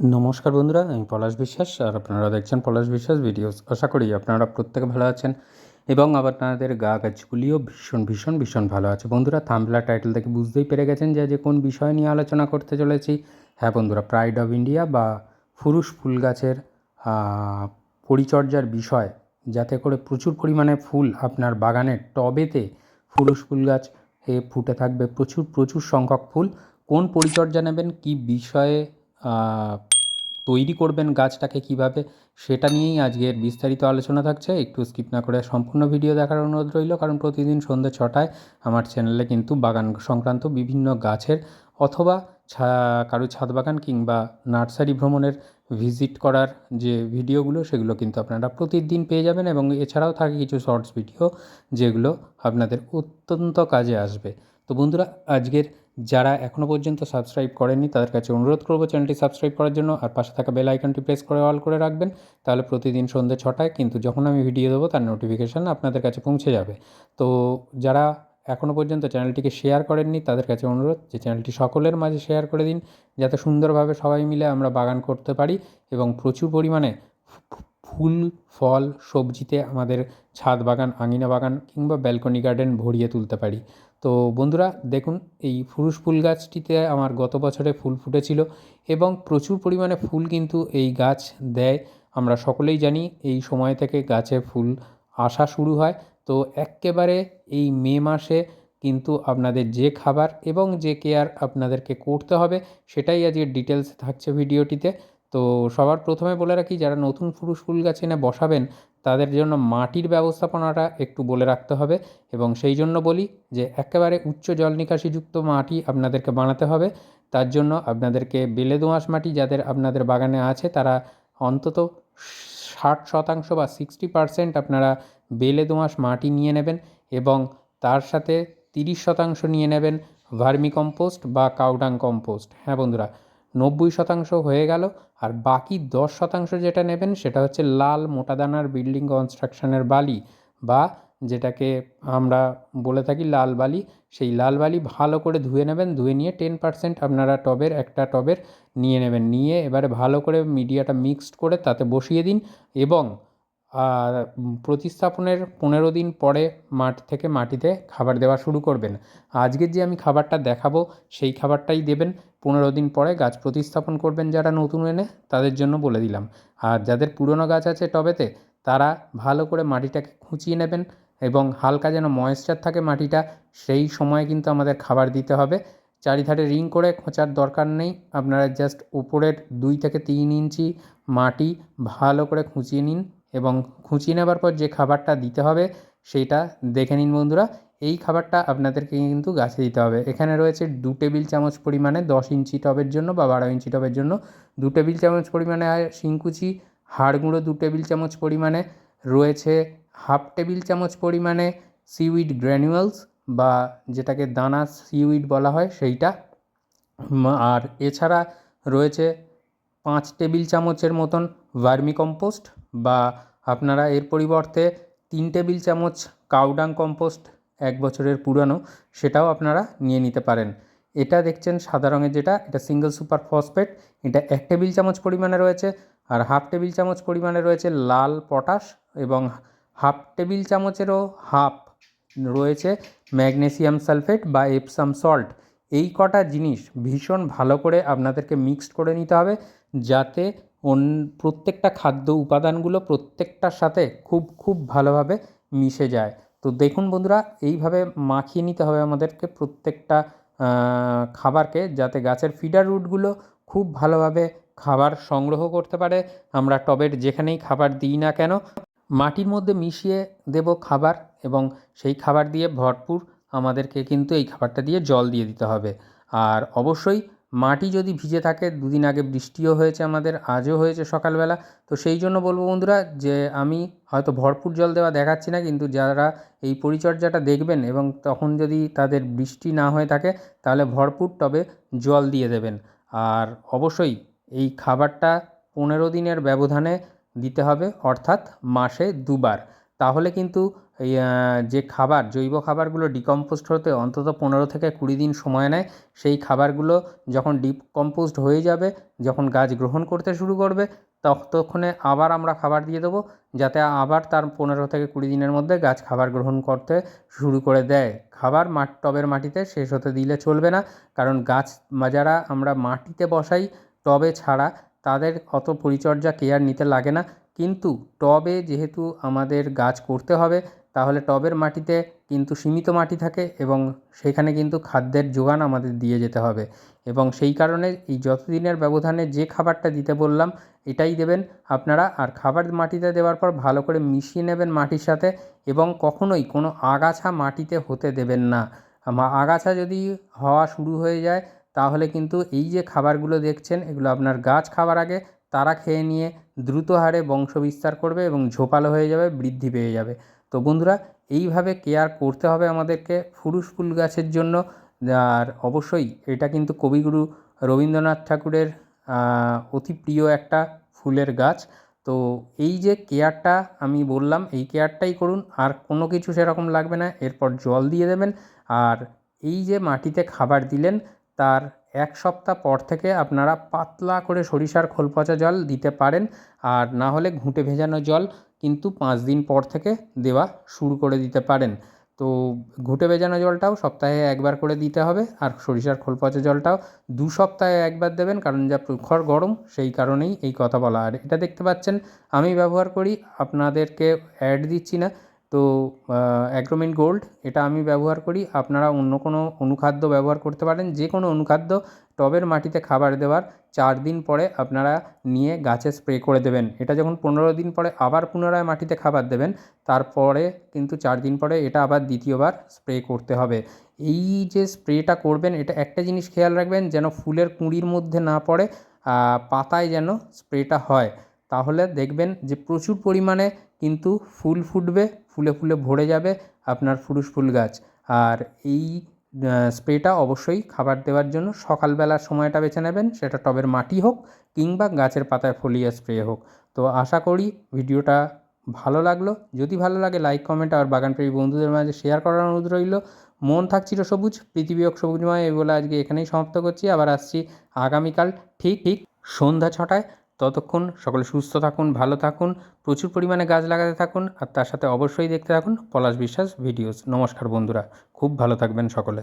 নমস্কার বন্ধুরা, আমি পলাশ বিশ্বাস আর আপনারা দেখছেন পলাশ বিশ্বাস ভিডিওস। আশা করি আপনারা প্রত্যেকে ভালো আছেন এবং আপনাদের গা গাছগুলিও ভীষণ ভীষণ ভীষণ ভালো আছে। বন্ধুরা থামলা টাইটেল থেকে বুঝতেই পেরে গেছেন যে যে কোন বিষয় নিয়ে আলোচনা করতে চলেছি। হ্যাঁ বন্ধুরা প্রাইড অফ ইন্ডিয়া বা ফুরুষ ফুল গাছের পরিচর্যার বিষয়। যাতে করে প্রচুর পরিমাণে ফুল আপনার বাগানের টবেতে ফুরুষ ফুল গাছ এ ফুটে থাকবে। প্রচুর প্রচুর সংখ্যক ফুল। কোন পরিচর্যা নেবেন, কি বিষয়ে তৈরি করবেন গাছটাকে কীভাবে, সেটা নিয়েই আজকের বিস্তারিত আলোচনা থাকছে। একটু স্কিপ না করে সম্পূর্ণ ভিডিও দেখার অনুরোধ রইল, কারণ প্রতিদিন সন্ধ্যে ছটায় আমার চ্যানেলে কিন্তু বাগান সংক্রান্ত বিভিন্ন গাছের অথবা কারও ছাদ বাগান কিংবা নার্সারি ভ্রমণের ভিজিট করার যে ভিডিওগুলো সেগুলো কিন্তু আপনারা প্রতিদিন পেয়ে যাবেন এবং এছাড়াও থাকে কিছু শর্টস ভিডিও যেগুলো আপনাদের অত্যন্ত কাজে আসবে। তো বন্ধুরা, আজকের যারা এখনও পর্যন্ত সাবস্ক্রাইব করেননি, তাদের কাছে অনুরোধ করব চ্যানেলটি সাবস্ক্রাইব করার জন্য আর পাশে থাকা বেল আইকনটি প্রেস করে অল করে রাখবেন। তাহলে প্রতিদিন সন্ধ্যে ছটায় কিন্তু যখন আমি ভিডিও দেবো, তার নোটিফিকেশান আপনাদের কাছে পৌঁছে যাবে। তো যারা এখনও পর্যন্ত চ্যানেলটিকে শেয়ার করেননি, তাদের কাছে অনুরোধ যে চ্যানেলটি সকলের মাঝে শেয়ার করে দিন, যাতে সুন্দরভাবে সবাই মিলে আমরা বাগান করতে পারি এবং প্রচুর পরিমাণে ফুল, ফল, সবজিতে আমাদের ছাদ বাগান, আঙিনা বাগান কিংবা ব্যালকনি গার্ডেন ভরিয়ে তুলতে পারি। তো বন্ধুরা, দেখুন, এই ফুরুষ ফুল গাছটিতে আমার গত বছরে ফুল ফুটেছিল এবং প্রচুর পরিমাণে ফুল কিন্তু এই গাছ দেয়। আমরা সকলেই জানি এই সময় থেকে গাছে ফুল আসা শুরু হয়। তো এক্কেবারে এই মে মাসে কিন্তু আপনাদের যে খাবার এবং যে কেয়ার আপনাদেরকে করতে হবে সেটাই আজকের ডিটেলস থাকছে ভিডিওটিতে। তো সবার প্রথমে বলে রাখি, যারা নতুন ফুরুষ ফুল গাছ এনে বসাবেন তাদের জন্য মাটির ব্যবস্থাপনাটা একটু বলে রাখতে হবে এবং সেই জন্য বলি যে একেবারে উচ্চ জল নিকাশিযুক্ত মাটি আপনাদেরকে বানাতে হবে। তার জন্য আপনাদেরকে বেলে দোআঁশ মাটি যাদের আপনাদের বাগানে আছে তারা অন্তত ষাট শতাংশ বা সিক্সটি পারসেন্ট আপনারা বেলে দোআঁশ মাটি নিয়ে নেবেন এবং তার সাথে তিরিশ শতাংশ নিয়ে নেবেন ভার্মি কম্পোস্ট বা কাউডাং কম্পোস্ট। হ্যাঁ বন্ধুরা নব্বই শতাংশ হয়ে গেল, আর বাকি দশ শতাংশ যেটা নেবেন সেটা হচ্ছে লাল মোটা দানার বিল্ডিং কনস্ট্রাকশনের বালি, বা যেটাকে আমরা বলে থাকি লাল বালি। সেই লাল বালি ভালো করে ধুয়ে নেবেন, ধুয়ে নিয়ে টেন পার্সেন্ট আপনারা টবের, একটা টবের নিয়ে নেবেন। নিয়ে এবারে ভালো করে মিডিয়াটা মিক্সড করে তাতে বসিয়ে দিন এবং প্রতিস্থাপনের পনেরো দিন পরে মাঠ থেকে মাটিতে খাবার দেওয়া শুরু করবেন। আজকের যে আমি খাবারটা দেখাবো, সেই খাবারটাই দেবেন। পনেরো দিন পরে গাছ প্রতিস্থাপন করবেন যারা নতুন এনে, তাদের জন্য বলে দিলাম। আর যাদের পুরনো গাছ আছে টবেতে, তারা ভালো করে মাটিটাকে খুঁচিয়ে নেবেন এবং হালকা যেন ময়েশ্চার থাকে মাটিটা, সেই সময় কিন্তু আমাদের খাবার দিতে হবে। চারিধারে রিং করে খোঁচার দরকার নেই। আপনারা জাস্ট উপরের দুই থেকে তিন ইঞ্চি মাটি ভালো করে খুঁচিয়ে নিন। এবং খুঁচিয়ে নেবার পর যে খাবারটা দিতে হবে, সেইটা দেখে নিন বন্ধুরা। এই খাবারটা আপনাদেরকে কিন্তু গাছে দিতে হবে। এখানে রয়েছে দু টেবিল চামচ পরিমাণে দশ ইঞ্চি টবের জন্য বা বারো ইঞ্চি টবের জন্য দু টেবিল চামচ পরিমাণে শিংকুচি, হাড় গুঁড়ো দু টেবিল চামচ পরিমাণে, রয়েছে হাফ টেবিল চামচ পরিমাণে সিউইড গ্র্যানুয়ালস বা যেটাকে দানা সিউইড বলা হয়, সেইটা। আর এছাড়া রয়েছে পাঁচ টেবিল চামচের মতন ভার্মি কম্পোস্ট বা আপনারা এর পরিবর্তে তিন টেবিল চামচ কাউডাং কম্পোস্ট এক বছরের পুরানো, সেটাও আপনারা নিয়ে নিতে পারেন। এটা দেখছেন সাদা রঙের যেটা, এটা সিঙ্গেল সুপার ফসফেট এটা এক টেবিল চামচ পরিমাণে রয়েছে আর হাফ টেবিল চামচ পরিমাণে রয়েছে লাল পটাশ এবং হাফ টেবিল চামচেরও হাফ রয়েছে ম্যাগনেসিয়াম সালফেট বা এপসাম সল্ট এই কটা জিনিস ভীষণ ভালো করে আপনাদেরকে মিক্সড করে নিতে হবে যাতে প্রত্যেকটা খাদ্য উপাদানগুলো প্রত্যেকটার সাথে খুব খুব ভালোভাবে মিশে যায়। তো দেখুন বন্ধুরা, এইভাবে মাখিয়ে নিতে হবে আমাদেরকে প্রত্যেকটা খাবারকে যাতে গাছের ফিডার রুটগুলো খুব ভালোভাবে খাবার সংগ্রহ করতে পারে। আমরা টবের যেখানেই খাবার দিই না কেন, মাটির মধ্যে মিশিয়ে দেব খাবার এবং সেই খাবার দিয়ে ভরপুর আমাদেরকে কিন্তু এই খাবারটা দিয়ে জল দিয়ে দিতে হবে। আর অবশ্যই মাটি যদি ভিজে থাকে, দুদিন আগে বৃষ্টিও হয়েছে আমাদের, আজও হয়েছে সকালবেলা। তো সেই জন্য বলব বন্ধুরা যে আমি হয়তো ভরপুর জল দেওয়া দেখাচ্ছি না, কিন্তু যারা এই পরিচর্যাটা দেখবেন এবং তখন যদি তাদের বৃষ্টি না হয়ে থাকে, তাহলে ভরপুর টবে জল দিয়ে দেবেন। আর অবশ্যই এই খাবারটা পনেরো দিনের ব্যবধানে দিতে হবে, অর্থাৎ মাসে দুবার। তাহলে কিন্তু যে খাবার, জৈব খাবারগুলো ডিকম্পোস্ট হতে অন্তত পনেরো থেকে কুড়ি দিন সময় নেয়, সেই খাবারগুলো যখন ডিকম্পোস্ট হয়ে যাবে, যখন গাছ গ্রহণ করতে শুরু করবে, ততক্ষণে আবার আমরা খাবার দিয়ে দেবো, যাতে আবার তার পনেরো থেকে কুড়ি দিনের মধ্যে গাছ খাবার গ্রহণ করতে শুরু করে দেয়। খাবার মাঠ, টবের মাটিতে শেষ হতে দিলে চলবে না, কারণ গাছ যারা আমরা মাটিতে বসাই, টবে ছাড়া তাদের অত পরিচর্যা কেয়ার নিতে লাগে না। কিন্তু টবে যেহেতু আমাদের গাছ করতে হবে, তাহলে টবের মাটিতে কিন্তু সীমিত মাটি থাকে এবং সেখানে কিন্তু খাদ্যের যোগান আমাদের দিয়ে যেতে হবে। এবং সেই কারণে এই যত দিনের ব্যবধানে যে খাবারটা দিতে বললাম, এটাই দেবেন আপনারা। আর খাবার মাটিতে দেওয়ার পর ভালো করে মিশিয়ে নেবেন মাটির সাথে এবং কখনোই কোনো আগাছা মাটিতে হতে দেবেন না। আগাছা যদি হওয়া শুরু হয়ে যায়, তাহলে কিন্তু এই যে খাবারগুলো দেখছেন, এগুলো আপনার গাছ খাওয়ার আগে তারা খেয়ে নিয়ে দ্রুত হারে বংশ বিস্তার করবে এবং ঝোপালো হয়ে যাবে, বৃদ্ধি পেয়ে যাবে। তো বন্ধুরা, এইভাবে কেয়ার করতে হবে আমাদেরকে ফুরুষ ফুল গাছের জন্য। আর অবশ্যই এটা কিন্তু কবিগুরু রবীন্দ্রনাথ ঠাকুরের অতি প্রিয় একটা ফুলের গাছ। তো এই যে কেয়ারটা আমি বললাম, এই কেয়ারটাই করুন। আর কোনো কিছু সেরকম লাগবে না, এরপর জল দিয়ে দেবেন। আর এই যে মাটিতে খাবার দিলেন, তার এক সপ্তাহ পর থেকে আপনারা পাতলা করে সরিষার খোল পচা জল দিতে পারেন, আর না হলে ঘুঁটে ভেজানো জল কিন্তু পাঁচ দিন পর থেকে দেওয়া শুরু করে দিতে পারেন। তো ঘুঁটে ভেজানো জলটাও সপ্তাহে একবার করে দিতে হবে, আর সরিষার খোল পচা জলটাও দু সপ্তাহে একবার দেবেন, কারণ যা প্রখর গরম সেই কারণেই এই কথা বলা। আর এটা দেখতে পাচ্ছেন, আমি ব্যবহার করি, আপনাদেরকে অ্যাড দিচ্ছি না তো অ্যাগ্রোমিন গোল্ড এটা আমি ব্যবহার করি। আপনারা অন্য কোনো অনুখাদ্য ব্যবহার করতে পারেন, যে কোনো অনুখাদ্য টবের মাটিতে খাবার দেওয়ার চার দিন পরে আপনারা নিয়ে গাছে স্প্রে করে দেবেন। এটা যখন পনেরো দিন পরে আবার পুনরায় মাটিতে খাবার দেবেন, তারপরে কিন্তু চার দিন পরে এটা আবার দ্বিতীয়বার স্প্রে করতে হবে। এই যে স্প্রেটা করবেন, এটা একটা জিনিস খেয়াল রাখবেন, যেন ফুলের কুঁড়ির মধ্যে না পড়ে পাতায় যেন স্প্রেটা হয়। তাহলে দেখবেন যে প্রচুর পরিমাণে কিন্তু ফুল ফুটবে, ফুলে ফুলে ভরে যাবে আপনার ফুরুষ ফুল গাছ। আর এই স্প্রেটা অবশ্যই খাবার দেওয়ার জন্য সকালবেলার সময়টা বেছে নেবেন, সেটা টবের মাটি হোক কিংবা গাছের পাতায় ফলিয়া স্প্রে হোক। তো আশা করি ভিডিওটা ভালো লাগল। যদি ভালো লাগে, লাইক, কমেন্ট আর বাগানপ্রেমী বন্ধুদের মাঝে শেয়ার করার অনুরোধ রইল। মন থাকছিল সবুজ, পৃথিবী হোক সবুজময়, এই বলে আজকে এখানেই সমাপ্ত করছি। আবার আসছি আগামীকাল ঠিক ঠিক সন্ধ্যা ছটায়। ততক্ষণ সকলে সুস্থ থাকুন, ভালো থাকুন, প্রচুর পরিমাণে গাছ লাগাতে থাকুন আর তার সাথে অবশ্যই দেখতে থাকুন পলাশ বিশ্বাস ভিডিওস। নমস্কার বন্ধুরা, খুব ভালো থাকবেন সকলে।